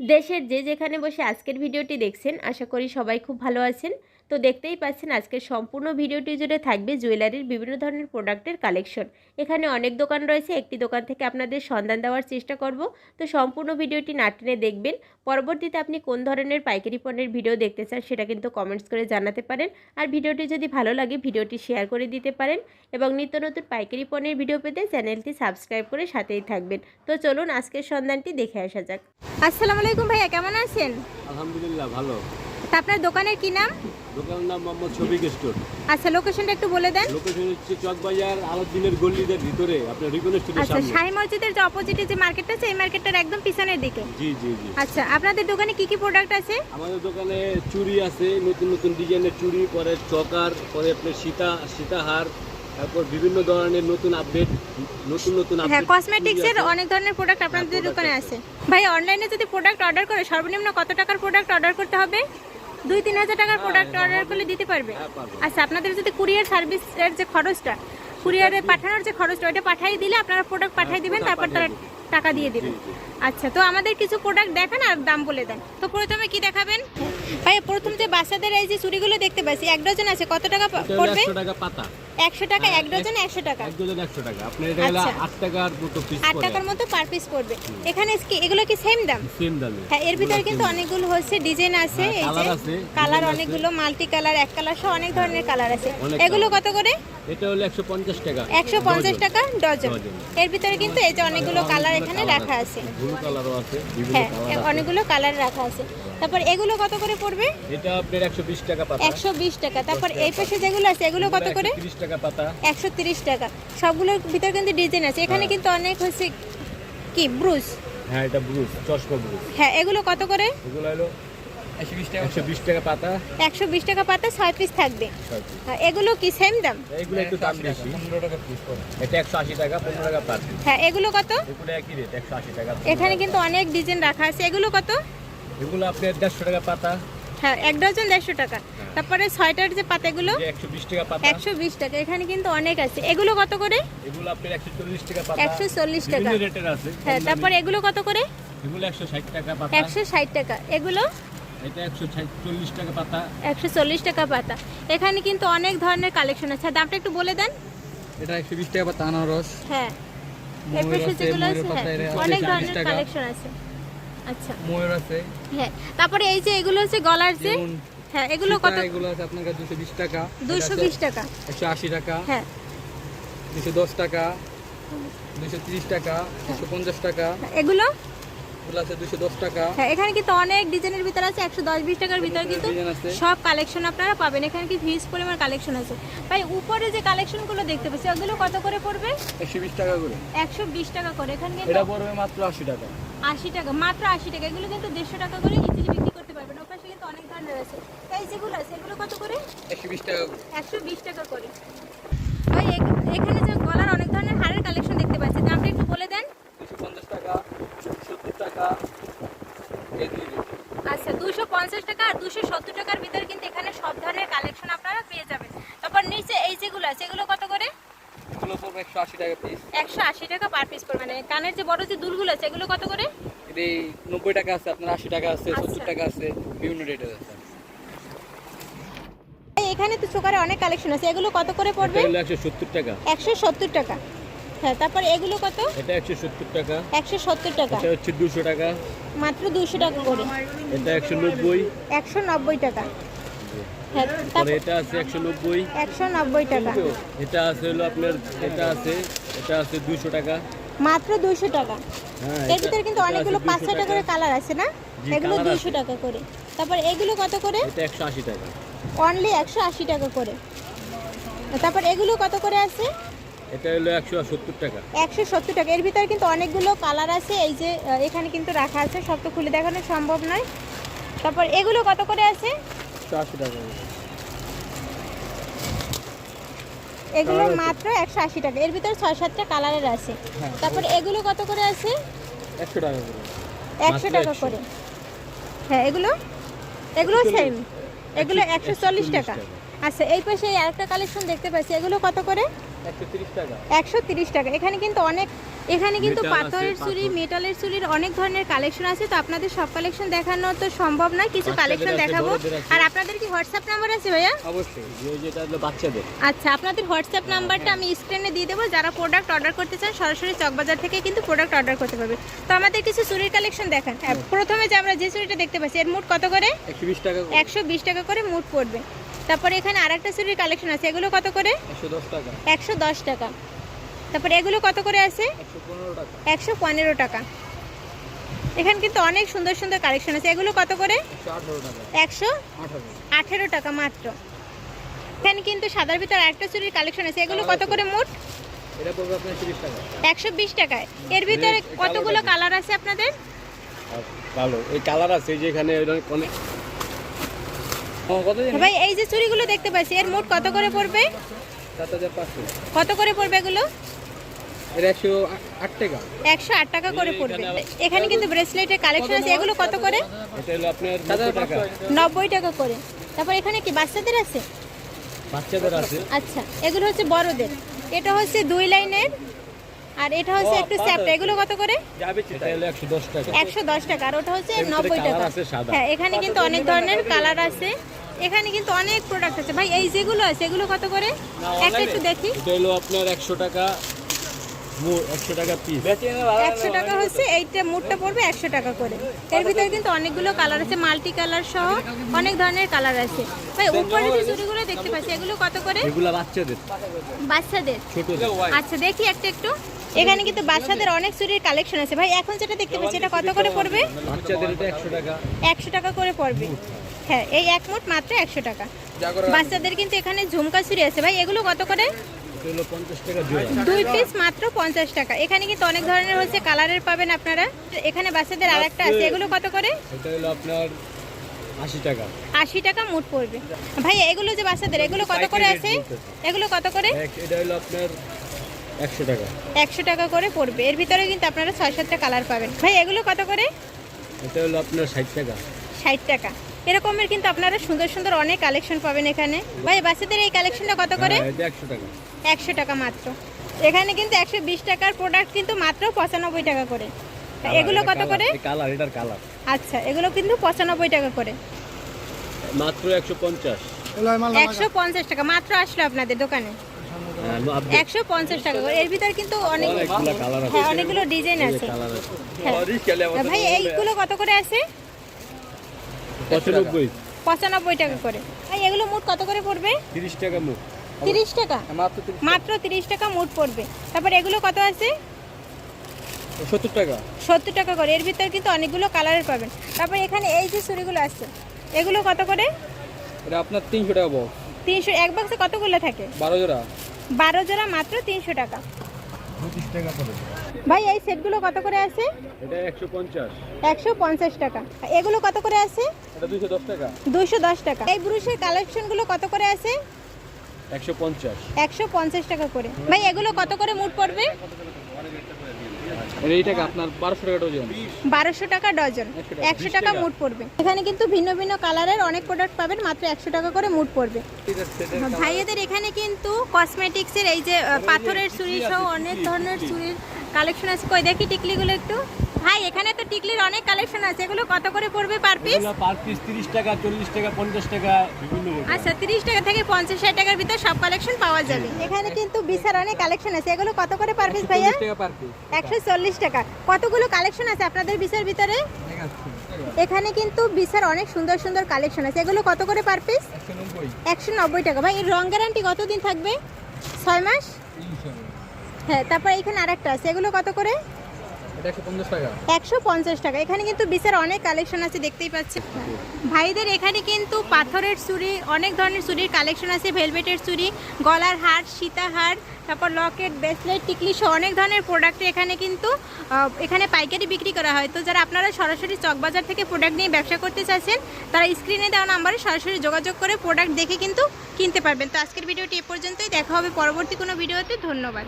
দেশের যে যেখানে বসে আজকের ভিডিওটি দেখছেন আশা করি সবাই খুব ভালো আছেন। তো দেখতেই পাচ্ছেন আজকের সম্পূর্ণ ভিডিওটি জুড়ে থাকবে জুয়েলারির বিভিন্ন ধরনের প্রোডাক্টের কালেকশন। এখানে অনেক দোকান রয়েছে, একটি দোকান থেকে আপনাদের সন্ধান দেওয়ার চেষ্টা করব। তো সম্পূর্ণ ভিডিওটি না টেনে দেখবেন, পরবর্তীতে আপনি কোন ধরনের পাইকারি পণ্যের ভিডিও দেখতে চান সেটা কিন্তু কমেন্টস করে জানাতে পারেন। আর ভিডিওটি যদি ভালো লাগে, ভিডিওটি শেয়ার করে দিতে পারেন এবং নিত্য নতুন পাইকারি পণ্যের ভিডিও পেতে চ্যানেলটি সাবস্ক্রাইব করে সাথেই থাকবেন। তো চলুন আজকের সন্ধানটি দেখে আসা যাক। আসসালামু আলাইকুম ভাইয়া, কেমন আছেন? আলহামদুলিল্লাহ, ভালো। আপনার দোকানের কি নাম? দোকানের নাম মোহাম্মদ শফিক স্টোর। আচ্ছা লোকেশনটা একটু বলে দেন। লোকেশন হচ্ছে চকবাজার আলাদিনের গল্লিদের ভিতরে আপনার রিপন স্টোরের আচ্ছা সামনে। শাহী মসজিদের যে অপোজিটে যে মার্কেটটা আছে এই মার্কেটটার একদম পিছনের দিকে? জি জি জি। আচ্ছা আপনাদের দোকানে কি কি প্রোডাক্ট আছে? আমাদের দোকানে চুড়ি আছে নতুন নতুন ডিজাইনের চুড়ি পরে চকার পরে আপনার সীতা সীতাহার তারপর বিভিন্ন ধরনের নতুন আপডেট নতুন নতুন হ্যাঁ চুড়ি আছে। অনেক ধরনের প্রোডাক্ট আপনাদের দোকানে। আছে। ভাই অনলাইনে যদি প্রোডাক্ট অর্ডার করে সর্বনিম্ন কত টাকার প্রোডাক্ট অর্ডার করতে হবে? দুই তিন হাজার টাকার প্রোডাক্ট হ্যাঁ, অর্ডার করলে দিতে পারবে। হ্যাঁ, আচ্ছা আপনাদের যদি কুরিয়ার সার্ভিসের যে খরচটা কুরিয়ারে পাঠানোর যে খরচটা ওইটা পাঠিয়ে দিলে আপনারা প্রোডাক্ট পাঠিয়ে দিবেন তারপর তারা হ্যাঁ, টাকা দিয়ে দিবেন। আচ্ছা তো আমাদের কিছু প্রোডাক্ট দেখেন আর দাম বলে দেন। তো প্রথমে কি দেখাবেন? ভাই প্রথম যে বাচ্চাদের এই যে চুড়িগুলো দেখতে পাচ্ছি এক ডজন আছে কত টাকা পড়বে? 100 টাকা পাতা। একশো টাকা এক হ্যাঁ, ডজন একশো টাকা। এক ডজন একশো টাকা। আপনার এটা হলো আচ্ছা। আট টাকার মতো পিস আট টাকার মতো পার পিস পড়বে। এখানে কি এগুলো কি সেম দাম? সেম দামে। হ্যাঁ এর ভিতরে কিন্তু অনেকগুলো হচ্ছে ডিজাইন আছে হ্যাঁ, এই যে কালার অনেকগুলো মাল্টি কালার এক কালার সহ অনেক ধরনের কালার আছে। এগুলো কত করে? এটা হলো একশো পঞ্চাশ টাকা। একশো পঞ্চাশ ডজন। টাকা ডজন। এর ভিতরে কিন্তু এই যে অনেকগুলো কালার এখানে রাখা আছে। ব্লু কালারও আছে হ্যাঁ আছে। অনেকগুলো কালার রাখা আছে। তারপর এগুলো কত করে পড়বে? এটা আপনার একশো বিশ টাকা পাতা। একশো বিশ টাকা। তারপর এই পাশে যেগুলো আছে এগুলো কত করে? তিরিশ টাকা পাতা। একশো তিরিশ টাকা। সবগুলোর ভিতর কিন্তু ডিজাইন আছে। এখানে হ্যাঁ। কিন্তু অনেক হচ্ছে কি ব্রুশ? হ্যাঁ এটা ব্রুজ চশমা ব্রুজ হ্যাঁ এগুলো কত করে? এগুলো হলো একশো বিশ টাকা পাতা। একশো বিশ টাকা পাতা। ছয় পিস থাকবে। হ্যাঁ, এগুলো কি সেম দাম? এইগুলো একটু দাম বেশি। পনেরো টাকা পিস এটা একশো আশি টাকা পনেরো টাকা পার পিস হ্যাঁ এগুলো কত? এগুলো একই রেট একশো আশি টাকা এখানে কিন্তু অনেক ডিজাইন রাখা আছে। এগুলো কত? এগুলো আপনার দেড়শো টাকা পাতা। হ্যাঁ এক ডজন দেড়শো টাকা। তারপরে ছয়টার যে পাতাগুলো একশো বিশ টাকা পাতা। একশো বিশ টাকা এখানে কিন্তু অনেক আছে। এগুলো কত করে? এগুলো আপনার একশো চল্লিশ টাকা পাতা। একশো চল্লিশ টাকা। বিভিন্ন রেটের আছে। হ্যাঁ তারপর এগুলো কত করে? এগুলো একশো ষাট টাকা পাতা। একশো ষাট টাকা। এগুলো? এটা একশো চল্লিশ টাকা পাতা। একশো চল্লিশ টাকা পাতা। এখানে কিন্তু অনেক ধরনের কালেকশন আছে। দামটা একটু বলে দেন। এটা একশো বিশ টাকা পাতা আনারস। হ্যাঁ। ময়ূর পাশে আছে, যেগুলো আছে হ্যাঁ, অনেক ধরনের কালেকশন আছে। আচ্ছা। ময়ূর আছে। হ্যাঁ তারপরে এই যে এগুলো হচ্ছে গলার যে হ্যাঁ এগুলো কত? এগুলো আছে আপনার কাছে দুশো বিশ টাকা। দুশো বিশ টাকা। একশো আশি টাকা। হ্যাঁ। দুশো দশ টাকা। দুশো তিরিশ টাকা। দুশো পঞ্চাশ টাকা। এগুলো? আছে টাকা। হ্যাঁ এখানে কিন্তু অনেক ডিজাইনের ভিতর আছে একশো দশ বিশ টাকার ভিতর কিন্তু সব কালেকশন আপনারা পাবেন। এখানে কি হিউজ পরিমাণ কালেকশন আছে। ভাই উপরে যে কালেকশনগুলো দেখতে পাচ্ছি ওগুলো কত করে পড়বে? একশো বিশ টাকা করে। একশো বিশ টাকা করে। এখানে এটা পড়বে মাত্র আশি টাকা। আশি টাকা মাত্র আশি টাকা। এগুলো কিন্তু দেড়শো টাকা করে ইজিলি বিক্রি করতে পারবেন। ওর পাশে কিন্তু অনেক ধরনের আছে এই যেগুলো আছে এগুলো কত করে? একশো বিশ টাকা করে। একশো বিশ টাকা করে। ভাই এখানে যে গলার অনেক ধরনের হারের কালেকশন দেখতে পাচ্ছি। দামটা একটু বলে দেন। পঞ্চাশ টাকা সত্তর টাকা এই দুই। রেট। আচ্ছা দুশো পঞ্চাশ টাকা আর দুশো সত্তর টাকার ভিতরে কিন্তু এখানে সব ধরনের কালেকশন আপনারা পেয়ে যাবেন তারপর নিচে এই যেগুলো আছে এগুলো কত করে এগুলো পড়বে একশো আশি টাকা পিস একশো আশি টাকা পার পিস করে মানে কানের যে বড় যে দুলগুলো আছে এগুলো কত করে? এই নব্বই টাকা আছে আপনার আশি টাকা আছে আচ্ছা। সত্তর টাকা আছে বিভিন্ন রেটের আছে। এখানে তো চোকারে অনেক কালেকশন আছে এগুলো কত করে পড়বে? হলো একশো সত্তর টাকা। একশো সত্তর টাকা। হ্যাঁ তারপর এগুলো কত? এটা একশো সত্তর টাকা। একশো সত্তর টাকা। এটা হচ্ছে দুশো টাকা। মাত্র দুশো টাকা করে। এটা একশো নব্বই। একশো নব্বই টাকা। পরে তারপর এটা আছে একশো নব্বই। একশো নব্বই টাকা। এটা আছে হলো আপনার এটা আছে এটা আছে দুশো টাকা। মাত্র দুশো টাকা। হ্যাঁ এর ভিতরে কিন্তু অনেকগুলো আছে পাঁচ 200 করে কালার আছে না? এগুলো আছে। টাকা করে। তারপর এগুলো কত করে? এটা একশো আশি টাকা। অনলি একশো আশি টাকা করে। তারপর এগুলো কত করে আছে? এটা হলো একশো সত্তর টাকা। একশো সত্তর টাকা। এর ভিতরে কিন্তু অনেকগুলো কালার আছে। এই যে এখানে কিন্তু রাখা আছে। সব তো খুলে দেখানো সম্ভব নয়। তারপর এগুলো কত করে আছে? একশো আশি টাকা এগুলো মাত্র একশো আশি টাকা। এর ভিতরে ছয় সাতটা কালারের আছে। হ্যাঁ। তারপর এগুলো কত করে আছে? একশো টাকা করে। একশো টাকা করে। হ্যাঁ এগুলো? এগুলো সেম এগুলো একশো চল্লিশ টাকা। আচ্ছা এই পাশে আরেকটা কালেকশন দেখতে পাচ্ছি। এগুলো কত করে? একশো তিরিশ টাকা। একশো তিরিশ টাকা। এখানে কিন্তু অনেক এখানে কিন্তু পাথরের পাথর। মেটালের চুরির অনেক ধরনের কালেকশন আছে তো আপনাদের সব কালেকশন দেখানো তো সম্ভব নয় কিছু কালেকশন দেখাবো। আর আপনাদের কি হোয়াটসঅ্যাপ নাম্বার আছে ভাইয়া? অবশ্যই আচ্ছা আপনাদের হোয়াটসঅ্যাপ নাম্বারটা আমি স্ক্রিনে দিয়ে দেবো যারা প্রোডাক্ট অর্ডার করতে চান সরাসরি চকবাজার থেকে কিন্তু প্রোডাক্ট অর্ডার করতে পারবে। তো আমাদের কিছু চুরির কালেকশন দেখান। হ্যাঁ, প্রথমে যে আমরা যে চুরিটা দেখতে পাচ্ছি এর মুট কত করে? একশো বিশ টাকা করে। মুট পড়বে। তারপরে এখানে আরেকটা চুরির কালেকশন আছে এগুলো কত করে? একশো দশ টাকা। তারপরে এগুলো কত করে আছে? একশো পনেরো টাকা। এখানে কিন্তু অনেক সুন্দর সুন্দর কালেকশন আছে। এগুলো কত করে? একশো আঠারো টাকা মাত্র। এখানে কিন্তু সাদার ভিতর একটা চুরির কালেকশন আছে। এগুলো কত করে মোট? একশো বিশ টাকায়। এর ভিতরে কতগুলো কালার আছে আপনাদের? ভালো। এই কালার আছে এই যে এখানে অনেক- অনেক কত ভাই এই যে চুড়িগুলো দেখতে পাচ্ছি এর মোট কত করে পড়বে? কত করে পড়বে এগুলো? একশো আট টাকা। করে পড়বে। এখানে কিন্তু ব্রেসলেটের কালেকশন আছে। এগুলো কত করে? এটা হলো আপনার সাত নব্বই টাকা করে। তারপর এখানে কি বাচ্চাদের আছে? বাচ্চাদের আছে। আচ্ছা এগুলো হচ্ছে বড়দের। এটা হচ্ছে দুই লাইনের আর এটা হচ্ছে একটু চ্যাপ্টা এগুলো কত করে? এটা হলো একশো দশ টাকা। আর ওটা হচ্ছে নব্বই টাকা। হ্যাঁ এখানে কিন্তু অনেক ধরনের কালার আছে। এখানে কিন্তু অনেক প্রোডাক্ট আছে। ভাই এই যেগুলো আছে এগুলো কত করে? একটা একটু দেখি। এটা হলো আপনার একশো টাকা। একশো টাকা পিস একশো টাকা হচ্ছে এইটা মুটটা পড়বে একশো টাকা করে। এর ভিতরে কিন্তু অনেকগুলো কালার আছে মাল্টি কালার সহ অনেক ধরনের কালার আছে। ভাই উপরে যে চুড়িগুলো দেখতে পাচ্ছি এগুলো কত করে? এগুলা বাচ্চাদের। বাচ্চাদের। ছোট আচ্ছা দেখি একটা একটু। এখানে কিন্তু বাচ্চাদের অনেক চুরির কালেকশন আছে। ভাই এখন যেটা দেখতে পাচ্ছি এটা কত করে পড়বে? বাচ্চাদের এটা একশো টাকা। একশো টাকা করে পড়বে। হ্যাঁ এই এক মুঠ মাত্র একশো টাকা। বাচ্চাদের কিন্তু এখানে ঝুমকা চুরি আছে। ভাই এগুলো কত করে? জোড়া। দুই পিস মাত্র পঞ্চাশ টাকা। এখানে কিন্তু অনেক ধরনের হচ্ছে কালারের পাবেন আপনারা। এখানে বাচ্চাদের আর একটা আছে। এগুলো কত করে? এটা হলো আপনার আশি টাকা। আশি টাকা মুঠ পড়বে। ভাই এগুলো যে বাচ্চাদের এগুলো কত করে আছে? এগুলো কত করে? এটা হলো আপনার একশো টাকা। একশো টাকা করে পড়বে। এর ভিতরে কিন্তু আপনারা ছয় সাতটা কালার পাবেন। ভাই এগুলো কত করে? এটা হলো আপনার ষাট টাকা। ষাট টাকা। এরকমের কিন্তু আপনারা সুন্দর সুন্দর অনেক কালেকশন পাবেন এখানে। ভাই বাচ্চাদের এই কালেকশনটা কত করে? হ্যাঁ, একশো টাকা। মাত্র। এখানে কিন্তু একশো বিশ টাকার প্রোডাক্ট কিন্তু মাত্র পঁচানব্বই টাকা করে। এগুলো কত করে? কালার এটার কালার আচ্ছা এগুলো কিন্তু পঁচানব্বই টাকা করে। মাত্র একশো পঞ্চাশ। একশো পঞ্চাশ টাকা। মাত্র আসলো আপনাদের দোকানে? একশো পঞ্চাশ টাকা করে। এর ভিতরে কিন্তু অনেক অনেকগুলো হ্যাঁ ডিজাইন আছে। আছে। হ্যাঁ। ভাই এইগুলো কত করে আছে? পঁচানব্বই। পঁচানব্বই টাকা করে। ভাই এগুলো মোট কত করে পড়বে? তিরিশ টাকা মুখ তিরিশ টাকা? মাত্র তিরিশ টাকা। মোট পড়বে। তারপর এগুলো কত আছে? সত্তর টাকা। সত্তর টাকা করে। এর ভিতরে কিন্তু অনেকগুলো কালারের পাবেন। তারপর এখানে এই যে ছুরিগুলো আছে এগুলো কত করে? এটা আপনার তিনশো টাকা বক্স তিনশো এক বক্সে কতগুলো থাকে? বারো জোড়া। বারো জোড়া মাত্র তিনশো টাকা। ভাই এই সেটগুলো কত করে আছে? এটা একশো পঞ্চাশ। একশো পঞ্চাশ টাকা। এগুলো কত করে আছে? এটা দুশো দশ টাকা। এই ব্রুশের কালেকশনগুলো কত করে আছে? একশো পঞ্চাশ। একশো পঞ্চাশ টাকা করে। ভাই এগুলো কত করে মুট পড়বে? আপনার বারোশো টাকা ডজন। টাকা ডজন। একশো টাকা। মুট পড়বে। এখানে কিন্তু ভিন্ন ভিন্ন কালারের অনেক প্রোডাক্ট পাবেন মাত্র একশো টাকা করে মুট পড়বে। ভাইয়াদের এখানে কিন্তু কসমেটিক্সের এই যে পাথরের চুড়ি সহ অনেক ধরনের চুড়ির কালেকশন আছে। কই দেখি টিকলিগুলো একটু। ভাই এখানে তো টিকলির অনেক কালেকশন আছে। এগুলো কত করে পড়বে পার পিস পার পিস তিরিশ টাকা চল্লিশ টাকা পঞ্চাশ টাকা বিভিন্ন আচ্ছা তিরিশ টাকা থেকে পঞ্চাশ ষাট টাকার ভিতর সব কালেকশন পাওয়া যাবে। এখানে কিন্তু বিশাল অনেক কালেকশন আছে। এগুলো কত করে পার পিস ভাইয়া চল্লিশ টাকা পার পিস একশো চল্লিশ টাকা। কতগুলো কালেকশন আছে আপনাদের বিচার ভিতরে? এখানে কিন্তু বিশার অনেক সুন্দর সুন্দর কালেকশন আছে। এগুলো কত করে পার পিস একশো নব্বই টাকা। ভাই, এর রং গ্যারান্টি কতদিন থাকবে? ছয় মাস? হ্যাঁ তারপর এখানে আরেকটা আছে। এগুলো কত করে? একশো পঞ্চাশ টাকা। এখানে কিন্তু বিশার অনেক কালেকশন আছে, দেখতেই পাচ্ছেন। ভাইদের এখানে কিন্তু পাথরের চুড়ি, অনেক ধরনের চুড়ির কালেকশন আছে ভেলভেটের চুড়ি, গলার হার সীতাহার তারপর লকেট ব্রেসলেট টিকলি সহ অনেক ধরনের প্রোডাক্ট এখানে কিন্তু এখানে পাইকারি বিক্রি করা হয়। তো যারা আপনারা সরাসরি চকবাজার থেকে প্রোডাক্ট নিয়ে ব্যবসা করতে চাচ্ছেন, তারা স্ক্রিনে দেওয়া নাম্বারে সরাসরি যোগাযোগ করে প্রোডাক্ট দেখে কিন্তু কিনতে পারবেন। তো আজকের ভিডিওটি এ পর্যন্তই। দেখা হবে পরবর্তী কোনো ভিডিওতে। ধন্যবাদ।